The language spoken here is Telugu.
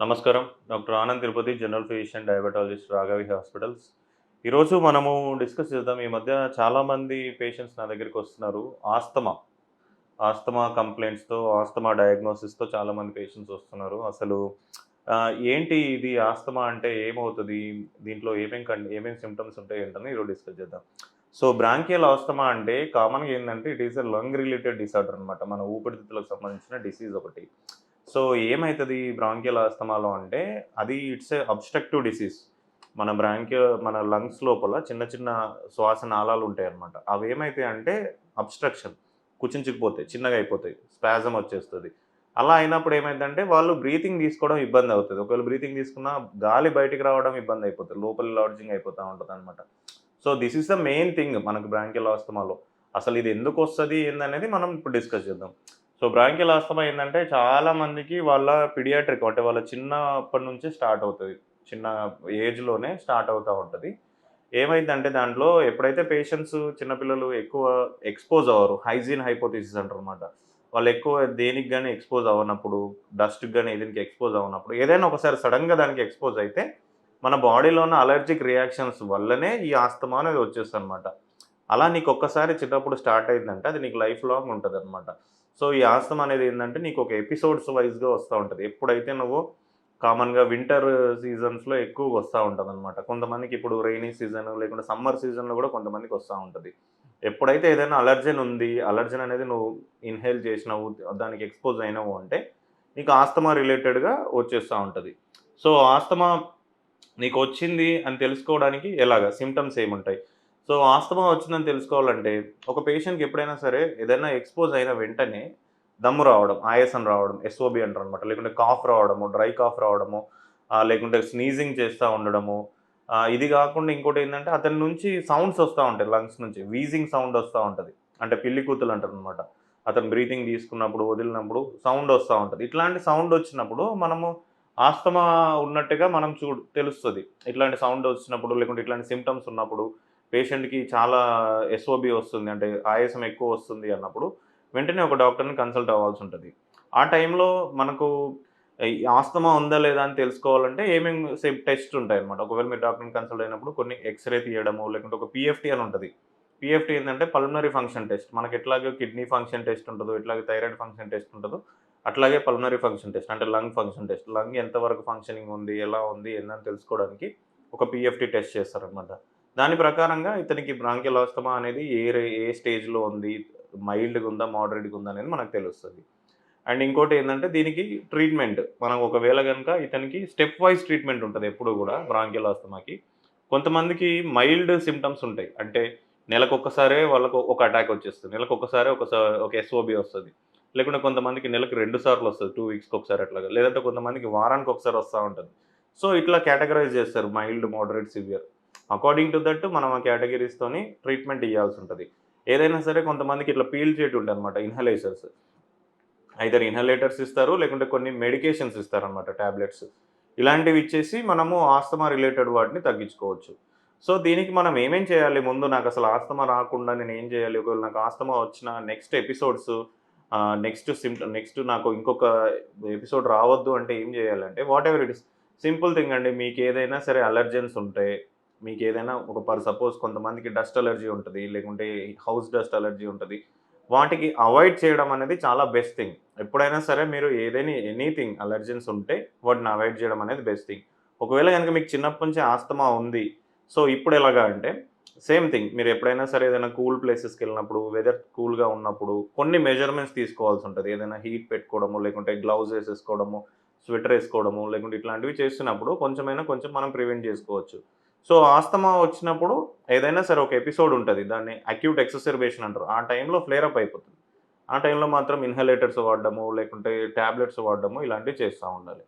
నమస్కారం. Doctor Anand Tirupati general physician diabetologist Raghavi hospitals. ఈరోజు మనము డిస్కస్ చేద్దాం. ఈ మధ్య చాలామంది పేషెంట్స్ నా దగ్గరికి వస్తున్నారు. ఆస్తమా. ఆస్తమా కంప్లైంట్స్తో ఆస్తమా డయాగ్నోసిస్తో చాలామంది పేషెంట్స్ వస్తున్నారు. అసలు ఏంటి ఇది ఆస్తమా అంటే ఏమవుతుంది? దీంట్లో ఏమేం కం ఏమేమి సిమ్టమ్స్ ఉంటాయి ఏంటని ఈరోజు డిస్కస్ చేద్దాం. సో బ్రాంకియల్ ఆస్తమా అంటే కామన్గా ఏంటంటే it is a lung related disorder అనమాట మన ఊపిరితిత్తులకు సంబంధించిన డిసీజ్ ఒకటి. సో ఏమవుతుంది బ్రాంకియల్ ఆస్తమాలో అంటే అది ఇట్స్ ఏ అబ్స్ట్రక్టివ్ డిసీజ్. మన బ్రాంకియ మన లంగ్స్ లోపల చిన్న చిన్న శ్వాస నాళాలు ఉంటాయి అనమాట అవి ఏమవుతాయి అంటే అబ్స్ట్రక్షన్ కుచించుకుపోతాయి చిన్నగా అయిపోతాయి స్పాజం వచ్చేస్తుంది. అలా అయినప్పుడు ఏమైందంటే వాళ్ళు బ్రీతింగ్ తీసుకోవడం ఇబ్బంది అవుతుంది. ఒకవేళ బ్రీతింగ్ తీసుకున్నా గాలి బయటికి రావడం ఇబ్బంది అయిపోతుంది. లోపల లాడ్జింగ్ అయిపోతూ ఉంటుంది అనమాట so this is the main thing మనకు బ్రాంకియల్ ఆస్తమాలో అసలు ఇది ఎందుకు వస్తుంది ఏందనేది మనం ఇప్పుడు డిస్కస్ చేద్దాం. సో బ్రాంకియల్ ఆస్తమా ఏంటంటే చాలా మందికి వాళ్ళ పిడియాట్రిక్ అంటే వాళ్ళ చిన్నప్పటి నుంచి స్టార్ట్ అవుతుంది. చిన్న ఏజ్లోనే స్టార్ట్ అవుతూ ఉంటుంది. ఏమైందంటే దాంట్లో ఎప్పుడైతే పేషెంట్స్ చిన్నపిల్లలు ఎక్కువ ఎక్స్పోజ్ అవ్వరు హైజీన్ హైపోథిసిస్ అంటారు అనమాట వాళ్ళు ఎక్కువ దేనికి కానీ ఎక్స్పోజ్ అవ్వనప్పుడు డస్ట్కి కానీ ఏదైనా ఎక్స్పోజ్ అవ్వనప్పుడు ఏదైనా ఒకసారి సడన్గా దానికి ఎక్స్పోజ్ అయితే మన బాడీలో ఉన్న అలర్జిక్ రియాక్షన్స్ వల్లనే ఈ ఆస్తమా అనేది వచ్చేస్తుంది అనమాట అలా నీకు ఒక్కసారి చిన్నప్పుడు స్టార్ట్ అయిందంటే అది నీకు లైఫ్ లాంగ్ ఉంటుంది అనమాట సో ఈ ఆస్తమా అనేది ఏంటంటే నీకు ఒక ఎపిసోడ్స్ వైజ్గా వస్తూ ఉంటుంది. ఎప్పుడైతే నువ్వు కామన్గా వింటర్ సీజన్స్లో ఎక్కువగా వస్తూ ఉంటుంది అనమాట కొంతమందికి ఇప్పుడు రైనీ సీజన్ లేకుంటే సమ్మర్ సీజన్లో కూడా కొంతమందికి వస్తూ ఉంటుంది. ఎప్పుడైతే ఏదైనా అలర్జన్ ఉంది అలర్జన్ అనేది నువ్వు ఇన్హేల్ చేసినావు దానికి ఎక్స్పోజ్ అయినావు అంటే నీకు ఆస్తమా రిలేటెడ్గా వచ్చేస్తూ ఉంటుంది. సో ఆస్తమా నీకు వచ్చింది అని తెలుసుకోవడానికి ఎలాగా? సిమ్టమ్స్ ఏముంటాయి? సో ఆస్తమా వచ్చిందని తెలుసుకోవాలంటే ఒక పేషెంట్కి ఎప్పుడైనా సరే ఏదైనా ఎక్స్పోజ్ అయిన వెంటనే దమ్ము రావడం ఆయాసం రావడం ఎస్ఓబి అంటారు అనమాట లేకుంటే కాఫ్ రావడము డ్రై కాఫ్ రావడము లేకుంటే స్నీజింగ్ చేస్తూ ఉండడము ఇది కాకుండా ఇంకోటి ఏంటంటే అతని నుంచి సౌండ్స్ వస్తూ ఉంటాయి లంగ్స్ నుంచి. వీజింగ్ సౌండ్ వస్తూ ఉంటుంది. అంటే పిల్లి కూతులు అంటారు అనమాట అతను బ్రీతింగ్ తీసుకున్నప్పుడు వదిలినప్పుడు సౌండ్ వస్తూ ఉంటుంది. ఇట్లాంటి సౌండ్ వచ్చినప్పుడు మనము ఆస్తమా ఉన్నట్టుగా మనం చూ తెలుస్తుంది. ఇట్లాంటి సౌండ్ వచ్చినప్పుడు లేకుంటే ఇట్లాంటి సిమ్టమ్స్ ఉన్నప్పుడు పేషెంట్కి చాలా ఎస్ఓబి వస్తుంది అంటే ఆయాసం ఎక్కువ వస్తుంది అన్నప్పుడు వెంటనే ఒక డాక్టర్ని కన్సల్ట్ అవ్వాల్సి ఉంటుంది. ఆ టైంలో మనకు ఆస్తమా ఉందా లేదా అని తెలుసుకోవాలంటే ఏమేమి సేఫ్ టెస్ట్ ఉంటాయి అనమాట ఒకవేళ మీరు డాక్టర్ని కన్సల్ట్ అయినప్పుడు కొన్ని ఎక్స్రే తీయడము లేకుంటే ఒక పిఎఫ్టీ అని ఉంటుంది. పిఎఫ్టీ ఏంటంటే పల్మనరీ ఫంక్షన్ టెస్ట్ మనకి ఎట్లాగే కిడ్నీ ఫంక్షన్ టెస్ట్ ఉంటుందో ఎట్లాగే థైరాయిడ్ ఫంక్షన్ టెస్ట్ ఉంటుందో అట్లాగే పల్మనరీ ఫంక్షన్ టెస్ట్ అంటే లంగ్ ఫంక్షన్ టెస్ట్ లంగ్ ఎంతవరకు ఫంక్షనింగ్ ఉంది ఎలా ఉంది ఏందని తెలుసుకోవడానికి ఒక పిఎఫ్టీ టెస్ట్ చేస్తారనమాట దాని ప్రకారంగా ఇతనికి బ్రాంకియల్ ఆస్తమా అనేది ఏ ఏ స్టేజ్లో ఉంది? మైల్డ్గా ఉందా? మోడరేట్గా ఉందా? అనేది మనకు తెలుస్తుంది. అండ్ ఇంకోటి ఏంటంటే దీనికి ట్రీట్మెంట్. మనం ఒకవేళ కనుక ఇతనికి స్టెప్ వైజ్ ట్రీట్మెంట్ ఉంటుంది ఎప్పుడు కూడా బ్రాంకియల్ ఆస్తమాకి కొంతమందికి మైల్డ్ సిమ్టమ్స్ ఉంటాయి. అంటే నెలకు ఒక్కసారే వాళ్ళకు ఒక అటాక్ వచ్చేస్తుంది. నెలకు ఒకసారి ఒక ఎస్ఓబి వస్తుంది. లేకుంటే కొంతమందికి నెలకు రెండు సార్లు వస్తుంది. టూ వీక్స్కి ఒకసారి అట్లాగా. లేదంటే కొంతమందికి వారానికి ఒకసారి వస్తూ ఉంటుంది. సో ఇట్లా కేటగరైజ్ చేస్తారు. Mild moderate severe. According to that మనం ఆ కేటగిరీస్తోని ట్రీట్మెంట్ ఇవ్వాల్సి ఉంటుంది. ఏదైనా సరే కొంతమందికి ఇట్లా పీల్ చేయటం ఉంటుంది అనమాట ఇన్హలేషన్స్ అయితే ఇన్హలేటర్స్ ఇస్తారు లేకుంటే కొన్ని మెడికేషన్స్ ఇస్తారనమాట ట్యాబ్లెట్స్ ఇలాంటివి ఇచ్చేసి మనము ఆస్తమా రిలేటెడ్ వాటిని తగ్గించుకోవచ్చు. సో దీనికి మనం ఏమేం చేయాలి? ముందు నాకు అసలు ఆస్తమా రాకుండా నేను ఏం చేయాలి? ఒకవేళ నాకు ఆస్తమా వచ్చిన next episodes next symptom next నాకు ఇంకొక ఎపిసోడ్ రావద్దు అంటే ఏం చేయాలంటే whatever it is simple thing అండి మీకు ఏదైనా సరే అలర్జెన్స్ ఉంటే మీకు ఏదైనా ఒక పర్ సపోజ్ కొంతమందికి డస్ట్ అలర్జీ ఉంటుంది లేకుంటే హౌస్ డస్ట్ అలర్జీ ఉంటుంది. వాటికి అవాయిడ్ చేయడం అనేది చాలా బెస్ట్ థింగ్. ఎప్పుడైనా సరే మీరు ఏదైనా ఎనీథింగ్ అలర్జెన్స్ ఉంటే వాటిని అవాయిడ్ చేయడం అనేది బెస్ట్ థింగ్. ఒకవేళ కనుక మీకు చిన్నప్పటి నుంచి ఆస్తమా ఉంది సో ఇప్పుడు ఎలాగా అంటే సేమ్ థింగ్. మీరు ఎప్పుడైనా సరే ఏదైనా కూల్ ప్లేసెస్కి వెళ్ళినప్పుడు వెదర్ కూల్గా ఉన్నప్పుడు కొన్ని మెజర్మెంట్స్ తీసుకోవాల్సి ఉంటుంది. ఏదైనా హీట్ పెట్టుకోవడము లేకుంటే గ్లౌజ్ వేసేసుకోవడము స్వెటర్ వేసుకోవడము లేకుంటే ఇట్లాంటివి చేస్తున్నప్పుడు కొంచెమైనా కొంచెం మనం ప్రివెంట్ చేసుకోవచ్చు. సో ఆస్తమా వచ్చినప్పుడు ఏదైనా సరే ఒక ఎపిసోడ్ ఉంటుంది. దాన్ని అక్యూట్ ఎక్ససర్బేషన్ అంటారు. ఆ టైంలో ఫ్లేరప్ అయిపోతుంది. ఆ టైంలో మాత్రం ఇన్హలేటర్స్ వాడడము లేకుంటే ట్యాబ్లెట్స్ వాడడము ఇలాంటివి చేస్తూ ఉండాలి.